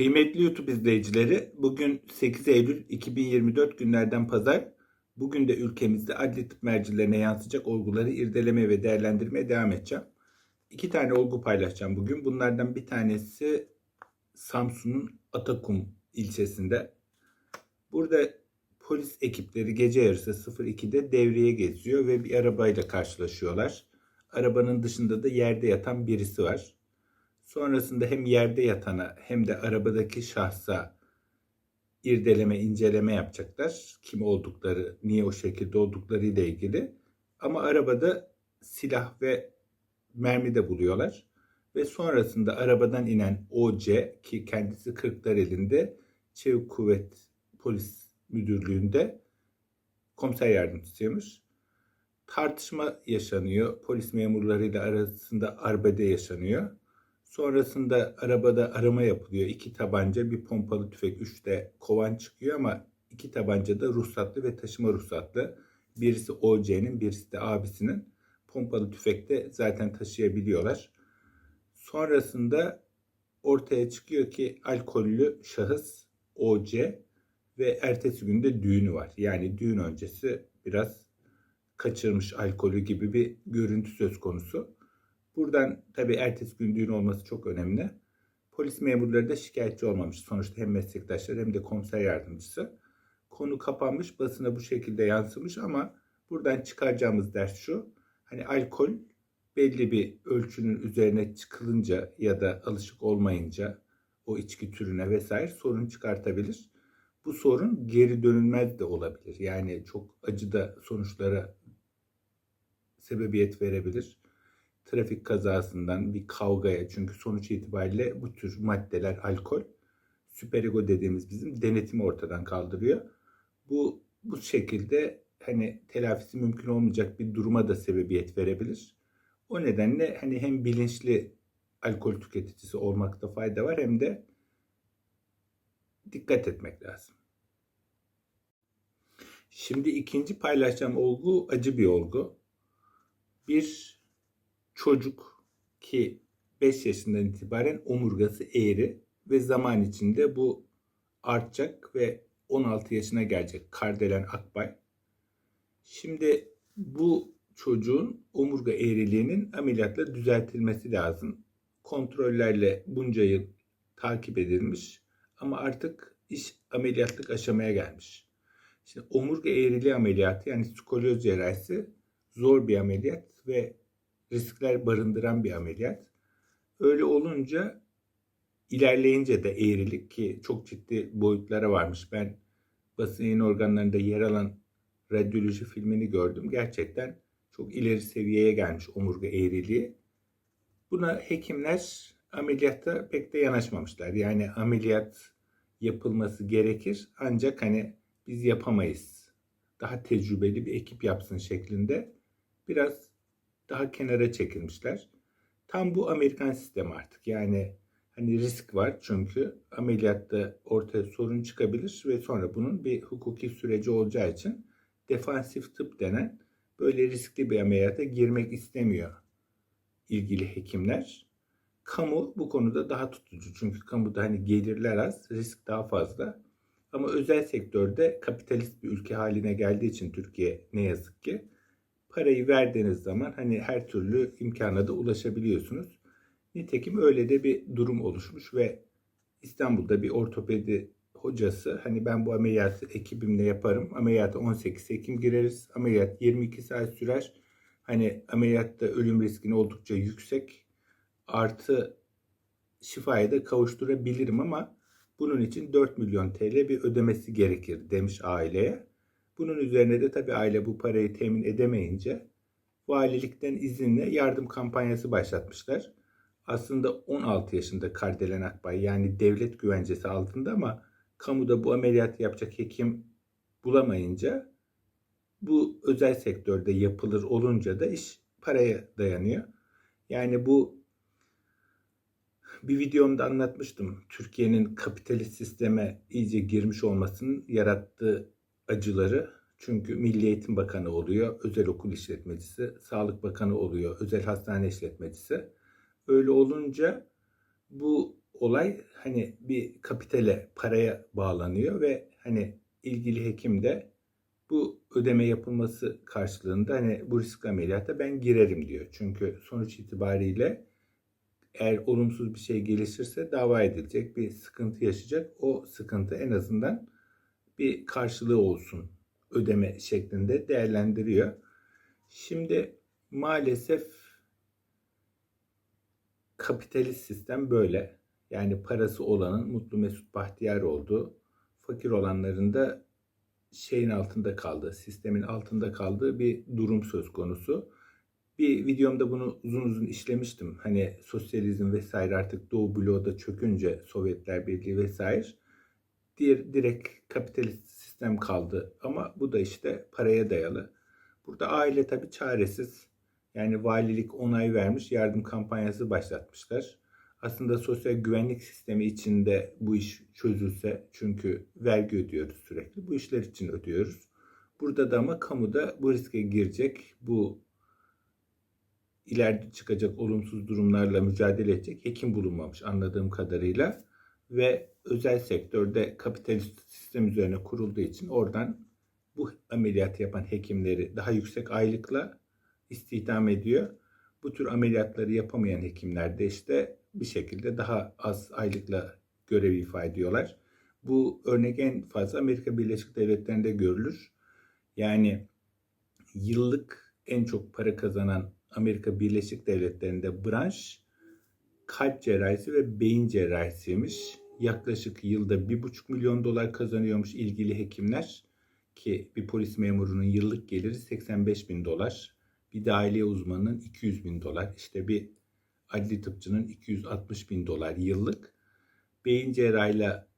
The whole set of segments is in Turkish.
Kıymetli YouTube izleyicileri, bugün 8 Eylül 2024 günlerden pazar. Bugün de ülkemizde adli tıp mercilerine yansıyacak olguları irdelemeye ve değerlendirmeye devam edeceğim. İki tane olgu paylaşacağım bugün. Bunlardan bir tanesi Samsun'un Atakum ilçesinde. Burada polis ekipleri gece yarısı 02'de devreye geziyor ve bir arabayla karşılaşıyorlar. Arabanın dışında da yerde yatan birisi var. Sonrasında hem yerde yatana hem de arabadaki şahsa irdeleme, inceleme yapacaklar. Kim oldukları, niye o şekilde oldukları ile ilgili. Ama arabada silah ve mermi de buluyorlar. Ve sonrasında arabadan inen OC ki kendisi Kırklareli'nde Çevik Kuvvet Polis Müdürlüğü'nde komiser yardımcısıymış. Tartışma yaşanıyor. Polis memurlarıyla arasında arbede yaşanıyor. Sonrasında arabada arama yapılıyor. İki tabanca, bir pompalı tüfek, üç de kovan çıkıyor ama iki tabanca da ruhsatlı ve taşıma ruhsatlı. Birisi OC'nin, birisi de abisinin. Pompalı tüfekte zaten taşıyabiliyorlar. Sonrasında ortaya çıkıyor ki alkollü şahıs OC ve ertesi günde düğünü var. Yani düğün öncesi biraz kaçırmış alkolü gibi bir görüntü söz konusu. Buradan tabii ertesi gün düğün olması çok önemli. Polis memurları da şikayetçi olmamış. Sonuçta hem meslektaşlar hem de komiser yardımcısı. Konu kapanmış, basına bu şekilde yansımış ama buradan çıkaracağımız ders şu. Hani alkol belli bir ölçünün üzerine çıkılınca ya da alışık olmayınca o içki türüne vesaire sorun çıkartabilir. Bu sorun geri dönülmez de olabilir. Yani çok acı da sonuçlara sebebiyet verebilir trafik kazasından bir kavgaya çünkü sonuç itibariyle bu tür maddeler alkol süperego dediğimiz bizim denetimi ortadan kaldırıyor. Bu bu şekilde hani telafisi mümkün olmayacak bir duruma da sebebiyet verebilir. O nedenle hani hem bilinçli alkol tüketicisi olmakta fayda var hem de dikkat etmek lazım. Şimdi ikinci paylaşacağım olgu acı bir olgu. Bir çocuk ki 5 yaşından itibaren omurgası eğri ve zaman içinde bu artacak ve 16 yaşına gelecek Kardelen Akbay. Şimdi bu çocuğun omurga eğriliğinin ameliyatla düzeltilmesi lazım. Kontrollerle bunca yıl takip edilmiş ama artık iş ameliyatlık aşamaya gelmiş. Şimdi omurga eğriliği ameliyatı yani skolyoz cerrahisi zor bir ameliyat ve riskler barındıran bir ameliyat. Öyle olunca ilerleyince de eğrilik ki çok ciddi boyutlara varmış. Ben basın yayın organlarında yer alan radyoloji filmini gördüm. Gerçekten çok ileri seviyeye gelmiş omurga eğriliği. Buna hekimler ameliyatta pek de yanaşmamışlar. Yani ameliyat yapılması gerekir ancak hani biz yapamayız. Daha tecrübeli bir ekip yapsın şeklinde biraz daha kenara çekilmişler. Tam bu Amerikan sistemi artık. Yani hani risk var çünkü ameliyatta ortaya sorun çıkabilir ve sonra bunun bir hukuki süreci olacağı için defansif tıp denen böyle riskli bir ameliyata girmek istemiyor ilgili hekimler. Kamu bu konuda daha tutucu. Çünkü kamuda hani gelirler az, risk daha fazla. Ama özel sektörde kapitalist bir ülke haline geldiği için Türkiye ne yazık ki parayı verdiğiniz zaman hani her türlü imkana da ulaşabiliyorsunuz. Nitekim öyle de bir durum oluşmuş ve İstanbul'da bir ortopedi hocası hani ben bu ameliyatı ekibimle yaparım. Ameliyata 18 Ekim gireriz. Ameliyat 22 saat sürer. Hani ameliyatta ölüm riskini oldukça yüksek. Artı şifaya da kavuşturabilirim ama bunun için 4 milyon TL bir ödemesi gerekir demiş aileye. Bunun üzerine de tabii aile bu parayı temin edemeyince valilikten izinle yardım kampanyası başlatmışlar. Aslında 16 yaşında Kardelen Akbay yani devlet güvencesi altında ama kamuda bu ameliyat yapacak hekim bulamayınca bu özel sektörde yapılır olunca da iş paraya dayanıyor. Yani bu bir videomda anlatmıştım. Türkiye'nin kapitalist sisteme iyice girmiş olmasının yarattığı acıları çünkü Milli Eğitim Bakanı oluyor, özel okul işletmecisi, Sağlık Bakanı oluyor, özel hastane işletmecisi. Öyle olunca bu olay hani bir kapitale, paraya bağlanıyor ve hani ilgili hekim de bu ödeme yapılması karşılığında hani bu risk ameliyata ben girerim diyor. Çünkü sonuç itibariyle eğer olumsuz bir şey gelişirse dava edilecek, bir sıkıntı yaşayacak. O sıkıntı en azından bir karşılığı olsun ödeme şeklinde değerlendiriyor. Şimdi maalesef kapitalist sistem böyle. Yani parası olanın mutlu mesut bahtiyar olduğu, fakir olanların da şeyin altında kaldığı, sistemin altında kaldığı bir durum söz konusu. Bir videomda bunu uzun uzun işlemiştim. Hani sosyalizm vesaire artık Doğu bloğu da çökünce Sovyetler Birliği vesaire diğer direkt kapitalist sistem kaldı. Ama bu da işte paraya dayalı. Burada aile tabii çaresiz. Yani valilik onay vermiş, yardım kampanyası başlatmışlar. Aslında sosyal güvenlik sistemi içinde bu iş çözülse çünkü vergi ödüyoruz sürekli. Bu işler için ödüyoruz. Burada da ama kamuda bu riske girecek, bu ileride çıkacak olumsuz durumlarla mücadele edecek hekim bulunmamış anladığım kadarıyla. Ve özel sektörde kapitalist sistem üzerine kurulduğu için oradan bu ameliyatı yapan hekimleri daha yüksek aylıkla istihdam ediyor. Bu tür ameliyatları yapamayan hekimler de işte bir şekilde daha az aylıkla görev ifa ediyorlar. Bu örnek en fazla Amerika Birleşik Devletleri'nde görülür. Yani yıllık en çok para kazanan Amerika Birleşik Devletleri'nde branş kalp cerrahisi ve beyin cerrahisiymiş. Yaklaşık yılda 1,5 milyon dolar kazanıyormuş ilgili hekimler ki bir polis memurunun yıllık geliri 85 bin dolar. Bir dahiliye uzmanının 200 bin dolar. İşte bir adli tıpçının 260 bin dolar yıllık. Beyin cerrahıyla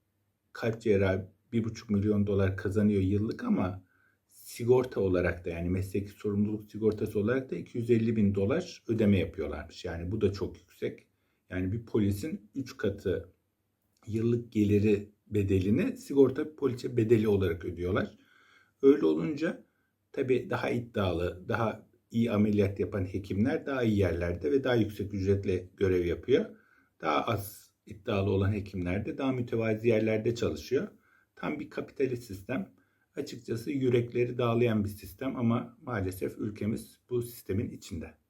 kalp cerrahı 1,5 milyon dolar kazanıyor yıllık ama sigorta olarak da yani mesleki sorumluluk sigortası olarak da 250 bin dolar ödeme yapıyorlarmış. Yani bu da çok yüksek. Yani bir polisin 3 katı yıllık geliri bedelini sigorta poliçe bedeli olarak ödüyorlar. Öyle olunca tabii daha iddialı, daha iyi ameliyat yapan hekimler daha iyi yerlerde ve daha yüksek ücretle görev yapıyor. Daha az iddialı olan hekimler de daha mütevazi yerlerde çalışıyor. Tam bir kapitalist sistem. Açıkçası yürekleri dağlayan bir sistem ama maalesef ülkemiz bu sistemin içinde.